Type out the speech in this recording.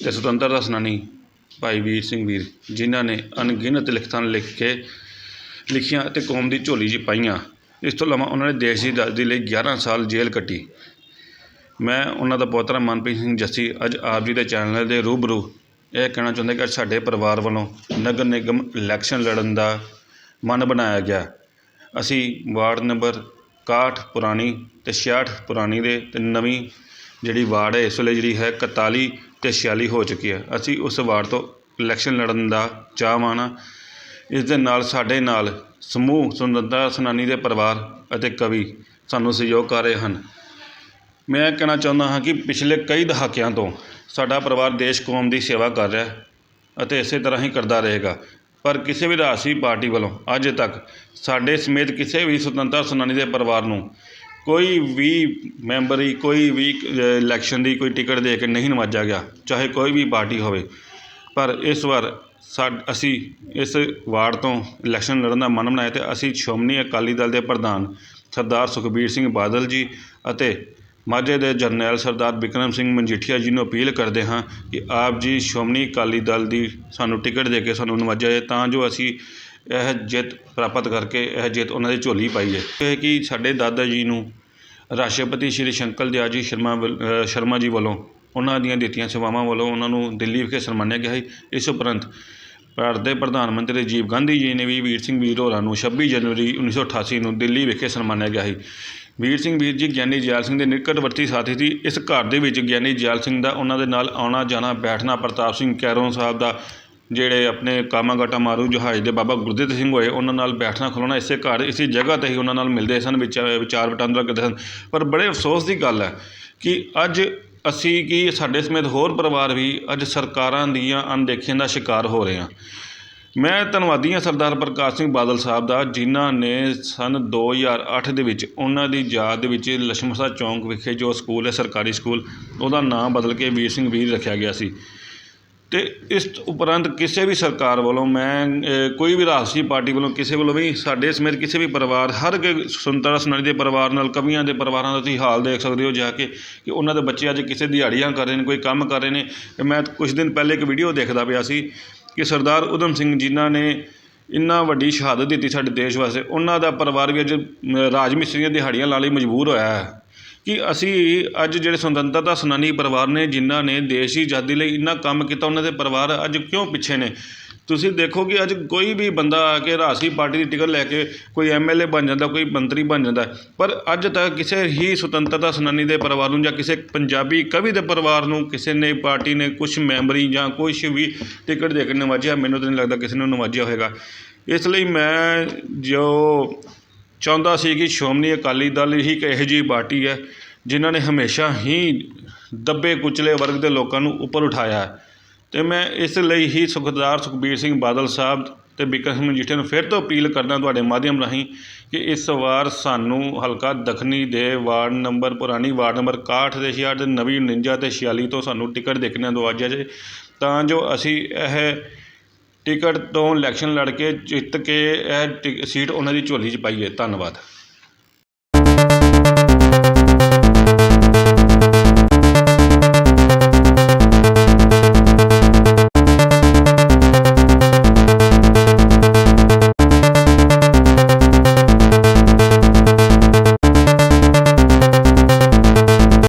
ਅਤੇ ਸੁਤੰਤਰਤਾ ਸੈਨਾਨੀ ਭਾਈ ਵੀਰ ਸਿੰਘ ਵੀਰ, ਜਿਨ੍ਹਾਂ ਨੇ ਅਣਗਿਣਤ ਲਿਖਤਾਂ ਲਿਖ ਕੇ ਲਿਖੀਆਂ ਅਤੇ ਕੌਮ ਦੀ ਝੋਲੀ 'ਚ ਪਾਈਆਂ। ਇਸ ਤੋਂ ਇਲਾਵਾ ਉਹਨਾਂ ਨੇ ਦੇਸ਼ ਦੀ ਆਜ਼ਾਦੀ ਲਈ 11 ਸਾਲ ਜੇਲ੍ਹ ਕੱਟੀ। ਮੈਂ ਉਹਨਾਂ ਦਾ ਪੋਤਰਾ ਮਨਪ੍ਰੀਤ ਸਿੰਘ ਜੱਸੀ ਅੱਜ ਆਪ ਜੀ ਦੇ ਚੈਨਲ ਦੇ ਰੂਬਰੂ। ਇਹ ਕਹਿਣਾ ਚਾਹੁੰਦਾ ਕਿ ਅੱਜ ਸਾਡੇ ਪਰਿਵਾਰ ਵੱਲੋਂ ਨਗਰ ਨਿਗਮ ਇਲੈਕਸ਼ਨ ਲੜਨ ਦਾ ਮਨ ਬਣਾਇਆ ਗਿਆ। ਅਸੀਂ ਵਾਰਡ ਨੰਬਰ 61 ਪੁਰਾਣੀ ਤੇ 66 ਪੁਰਾਣੀ ਦੇ ਤੇ ਨਵੀਂ ਜਿਹੜੀ ਵਾਰਡ ਹੈ, ਇਸ ਵੇਲੇ ਜਿਹੜੀ ਹੈ 41 ਅਤੇ ਛਿਆਲੀ ਹੋ ਚੁੱਕੀ ਹੈ। ਅਸੀਂ ਉਸ ਵਾਰਡ ਤੋਂ ਇਲੈਕਸ਼ਨ ਲੜਨ ਦਾ ਚਾਹਵਾਨ ਹਾਂ। ਇਸ ਦੇ ਨਾਲ ਸਾਡੇ ਨਾਲ ਸਮੂਹ ਸੁੰਦਰਤਾ ਸੈਨਾਨੀ ਦੇ ਪਰਿਵਾਰ ਅਤੇ ਕਵੀ ਸਾਨੂੰ ਸਹਿਯੋਗ ਕਰ ਰਹੇ ਹਨ। ਮੈਂ ਕਹਿਣਾ ਚਾਹੁੰਦਾ ਹਾਂ ਕਿ ਪਿਛਲੇ ਕਈ ਦਹਾਕਿਆਂ ਤੋਂ ਸਾਡਾ ਪਰਿਵਾਰ ਦੇਸ਼ ਕੌਮ ਦੀ ਸੇਵਾ ਕਰ ਰਿਹਾ ਅਤੇ ਇਸੇ ਤਰ੍ਹਾਂ ਹੀ ਕਰਦਾ ਰਹੇਗਾ। ਪਰ ਕਿਸੇ ਵੀ ਰਾਜਸੀ ਪਾਰਟੀ ਵੱਲੋਂ ਅੱਜ ਤੱਕ ਸਾਡੇ ਸਮੇਤ ਕਿਸੇ ਵੀ ਸੁਤੰਤਰ ਸੈਨਾਨੀ ਦੇ ਪਰਿਵਾਰ ਨੂੰ ਕੋਈ ਵੀ ਮੈਂਬਰ ਮੈਂਬਰੀ ਕੋਈ ਵੀ ਇਲੈਕਸ਼ਨ ਦੀ ਕੋਈ ਟਿਕਟ ਦੇ ਕੇ ਨਹੀਂ ਨਵਾਜਿਆ ਗਿਆ, ਚਾਹੇ ਕੋਈ ਵੀ ਪਾਰਟੀ ਹੋਵੇ। ਪਰ ਇਸ ਵਾਰ ਸਾ ਅਸੀਂ ਇਸ ਵਾਰਡ ਤੋਂ ਇਲੈਕਸ਼ਨ ਲੜਨ ਦਾ ਮਨ ਬਣਾਇਆ ਅਤੇ ਅਸੀਂ ਸ਼੍ਰੋਮਣੀ ਅਕਾਲੀ ਦਲ ਦੇ ਪ੍ਰਧਾਨ ਸਰਦਾਰ ਸੁਖਬੀਰ ਸਿੰਘ ਬਾਦਲ ਜੀ ਅਤੇ ਮਾਝੇ ਦੇ ਜਰਨੈਲ ਸਰਦਾਰ ਬਿਕਰਮ ਸਿੰਘ ਮਜੀਠੀਆ ਜੀ ਨੂੰ ਅਪੀਲ ਕਰਦੇ ਹਾਂ ਕਿ ਆਪ ਜੀ ਸ਼੍ਰੋਮਣੀ ਅਕਾਲੀ ਦਲ ਦੀ ਸਾਨੂੰ ਟਿਕਟ ਦੇ ਕੇ ਸਾਨੂੰ ਨਵਾਜਿਆ ਜਾਏ, ਤਾਂ ਜੋ ਅਸੀਂ ਇਹ ਜਿੱਤ ਪ੍ਰਾਪਤ ਕਰਕੇ ਇਹ ਜਿੱਤ ਉਹਨਾਂ ਦੀ ਝੋਲੀ ਪਾਈ ਹੈ ਇਹ ਕਿ ਸਾਡੇ ਦਾਦਾ ਜੀ ਨੂੰ ਰਾਸ਼ਟਰਪਤੀ ਸ਼੍ਰੀ ਸ਼ੰਕਰ ਦਿਆਲ ਜੀ ਸ਼ਰਮਾ ਵੱਲ- ਸ਼ਰਮਾ ਜੀ ਵੱਲੋਂ ਉਹਨਾਂ ਦੀਆਂ ਦਿੱਤੀਆਂ ਸੇਵਾਵਾਂ ਵੱਲੋਂ ਉਹਨਾਂ ਨੂੰ ਦਿੱਲੀ ਵਿਖੇ ਸਨਮਾਨਿਆ ਗਿਆ ਸੀ। ਇਸ ਉਪਰੰਤ ਭਾਰਤ ਦੇ ਪ੍ਰਧਾਨ ਮੰਤਰੀ ਰਾਜੀਵ ਗਾਂਧੀ ਜੀ ਨੇ ਵੀ ਵੀਰ ਸਿੰਘ ਵੀਰ ਹੋਰਾਂ ਨੂੰ 26 ਜਨਵਰੀ 1988 ਨੂੰ ਦਿੱਲੀ ਵਿਖੇ ਸਨਮਾਨਿਆ ਗਿਆ ਸੀ। ਵੀਰ ਸਿੰਘ ਵੀਰ ਜੀ ਗਿਆਨੀ ਜੈਲ ਸਿੰਘ ਦੇ ਨਿਕਟਵਰਤੀ ਸਾਥੀ ਸੀ। ਇਸ ਘਰ ਦੇ ਵਿੱਚ ਗਿਆਨੀ ਜੈਲ ਸਿੰਘ ਦਾ ਉਹਨਾਂ ਦੇ ਨਾਲ ਆਉਣਾ ਜਾਣਾ ਬੈਠਣਾ, ਪ੍ਰਤਾਪ ਸਿੰਘ ਕੈਰੋਂ ਸਾਹਿਬ ਦਾ ਜਿਹੜੇ ਆਪਣੇ ਕਾਮਾਗਾਟਾ ਮਾਰੂ ਜਹਾਜ਼ ਦੇ ਬਾਬਾ ਗੁਰਦਿੱਤ ਸਿੰਘ ਹੋਏ, ਉਹਨਾਂ ਨਾਲ ਬੈਠਣਾ ਖਲੋਣਾ ਇਸੇ ਘਰ, ਇਸੇ ਜਗ੍ਹਾ ਤੇ ਹੀ ਉਹਨਾਂ ਨਾਲ ਮਿਲਦੇ ਸਨ ਵਿਚਾਰ ਵਟਾਂਦਰਾ ਕਰਦੇ ਸਨ। ਪਰ ਬੜੇ ਅਫਸੋਸ ਦੀ ਗੱਲ ਹੈ ਕਿ ਅੱਜ ਅਸੀਂ ਕੀ ਸਾਡੇ ਸਮੇਤ ਹੋਰ ਪਰਿਵਾਰ ਵੀ ਅੱਜ ਸਰਕਾਰਾਂ ਦੀਆਂ ਅਣਦੇਖੀਆਂ ਦਾ ਸ਼ਿਕਾਰ ਹੋ ਰਹੇ ਹਾਂ। ਮੈਂ ਧੰਨਵਾਦੀ ਹਾਂ ਸਰਦਾਰ ਪ੍ਰਕਾਸ਼ ਸਿੰਘ ਬਾਦਲ ਸਾਹਿਬ ਦਾ, ਜਿਨ੍ਹਾਂ ਨੇ ਸਨ 2008 ਦੇ ਵਿੱਚ ਉਹਨਾਂ ਦੀ ਯਾਦ ਦੇ ਵਿੱਚ ਲਛਮਸਾ ਚੌਂਕ ਵਿਖੇ ਜੋ ਸਕੂਲ ਹੈ, ਸਰਕਾਰੀ ਸਕੂਲ, ਉਹਦਾ ਨਾਮ ਬਦਲ ਕੇ ਵੀਰ ਸਿੰਘ ਵੀਰ ਰੱਖਿਆ ਗਿਆ ਸੀ। ਅਤੇ ਇਸ ਉਪਰੰਤ ਕਿਸੇ ਵੀ ਸਰਕਾਰ ਵੱਲੋਂ ਮੈਂ ਕੋਈ ਵੀ ਰਾਜਸੀ ਪਾਰਟੀ ਵੱਲੋਂ ਕਿਸੇ ਵੱਲੋਂ ਵੀ ਸਾਡੇ ਸਮੇਤ ਕਿਸੇ ਵੀ ਪਰਿਵਾਰ ਹਰ ਇੱਕ ਸੁੰਦਰ ਸਨਾਰੀ ਦੇ ਪਰਿਵਾਰ ਨਾਲ ਕਵੀਆਂ ਦੇ ਪਰਿਵਾਰਾਂ ਦਾ ਤੁਸੀਂ ਹਾਲ ਦੇਖ ਸਕਦੇ ਹੋ ਜਾ ਕੇ ਕਿ ਉਹਨਾਂ ਦੇ ਬੱਚੇ ਅੱਜ ਕਿਸੇ ਦਿਹਾੜੀਆਂ ਕਰ ਰਹੇ ਨੇ ਕੋਈ ਕੰਮ ਕਰ ਰਹੇ ਨੇ। ਤੇ ਮੈਂ ਕੁਛ ਦਿਨ ਪਹਿਲੇ ਇੱਕ ਵੀਡੀਓ ਦੇਖਦਾ ਪਿਆ ਸੀ ਕਿ ਸਰਦਾਰ ਊਧਮ ਸਿੰਘ ਜਿਨ੍ਹਾਂ ਨੇ ਇੰਨਾ ਵੱਡੀ ਸ਼ਹਾਦਤ ਦਿੱਤੀ ਸਾਡੇ ਦੇਸ਼ ਵਾਸਤੇ। ਉਹਨਾਂ ਦਾ ਪਰਿਵਾਰ ਵੀ ਅੱਜ ਅ, ਰਾਜ ਮਿਸਤਰੀਆਂ ਦਿਹਾੜੀਆਂ ਲਾਉਣ ਲਈ ਮਜਬੂਰ ਹੋਇਆ ਹੈ। ਕਿ ਅਸੀਂ ਅੱਜ ਜਿਹੜੇ ਸੁਤੰਤਰਤਾ ਸੈਨਾਨੀ ਪਰਿਵਾਰ ਨੇ, ਜਿਨ੍ਹਾਂ ਨੇ ਦੇਸ਼ ਦੀ ਆਜ਼ਾਦੀ ਲਈ ਇੰਨਾ ਕੰਮ ਕੀਤਾ, ਉਹਨਾਂ ਦੇ ਪਰਿਵਾਰ ਅੱਜ ਕਿਉਂ ਪਿੱਛੇ ਨੇ? ਤੁਸੀਂ ਦੇਖੋ ਕਿ ਅੱਜ ਕੋਈ ਵੀ ਬੰਦਾ ਆ ਕੇ ਰਾਜਸੀ ਪਾਰਟੀ ਦੀ ਟਿਕਟ ਲੈ ਕੇ ਕੋਈ ਐਮਐਲਏ ਬਣ ਜਾਂਦਾ, ਕੋਈ ਮੰਤਰੀ ਬਣ ਜਾਂਦਾ, ਪਰ ਅੱਜ ਤੱਕ ਕਿਸੇ ਹੀ ਸੁਤੰਤਰਤਾ ਸੈਨਾਨੀ ਦੇ ਪਰਿਵਾਰ ਨੂੰ ਜਾਂ ਕਿਸੇ ਪੰਜਾਬੀ ਕਵੀ ਦੇ ਪਰਿਵਾਰ ਨੂੰ ਕਿਸੇ ਨੇ ਪਾਰਟੀ ਨੇ ਕੁਝ ਮੈਂਬਰੀ ਜਾਂ ਕੁਝ ਵੀ ਟਿਕਟ ਦੇ ਕੇ ਨਵਾਜਿਆ, ਮੈਨੂੰ ਤਾਂ ਨਹੀਂ ਲੱਗਦਾ ਕਿਸੇ ਨੂੰ ਨਵਾਜਿਆ ਹੋਵੇਗਾ ਇਸ ਲਈ ਮੈਂ ਜੋ ਚਾਹੁੰਦਾ ਸੀ ਕਿ ਸ਼੍ਰੋਮਣੀ ਅਕਾਲੀ ਦਲ ਹੀ ਇੱਕ ਇਹੋ ਜਿਹੀ ਪਾਰਟੀ ਹੈ, ਜਿਨ੍ਹਾਂ ਨੇ ਹਮੇਸ਼ਾ ਹੀ ਦੱਬੇ ਕੁਚਲੇ ਵਰਗ ਦੇ ਲੋਕਾਂ ਨੂੰ ਉੱਪਰ ਉਠਾਇਆ ਹੈ। ਤੇ ਮੈਂ ਇਸ ਲਈ ਹੀ ਸੁਖਦਾਰ ਸੁਖਬੀਰ ਸਿੰਘ ਬਾਦਲ ਸਾਹਿਬ ਅਤੇ ਬਿਕਰਮ ਸਿੰਘ ਮਜੀਠੀਆ ਨੂੰ ਫਿਰ ਤੋਂ ਅਪੀਲ ਕਰਦਾ ਤੁਹਾਡੇ ਮਾਧਿਅਮ ਰਾਹੀਂ ਕਿ ਇਸ ਵਾਰ ਸਾਨੂੰ ਹਲਕਾ ਦੱਖਣੀ ਦੇ ਵਾਰਡ ਨੰਬਰ, ਪੁਰਾਣੀ ਵਾਰਡ ਨੰਬਰ 61 ਦੇ 66 ਤੇ ਨਵੀਂ 49 ਤੇ 46 ਤੋਂ ਸਾਨੂੰ ਟਿਕਟ ਦੇਖਣਾ ਦਵਾਜਿਆ ਜੇ, ਤਾਂ ਜੋ ਅਸੀਂ ਇਹ ਟਿਕਟ ਤੋਂ ਇਲੈਕਸ਼ਨ ਲੜ ਕੇ ਜਿੱਤ ਕੇ ਇਹ ਟਿ- ਸੀਟ ਉਹਨਾਂ ਦੀ ਝੋਲੀ 'ਚ ਪਾਈਏ ਧੰਨਵਾਦ।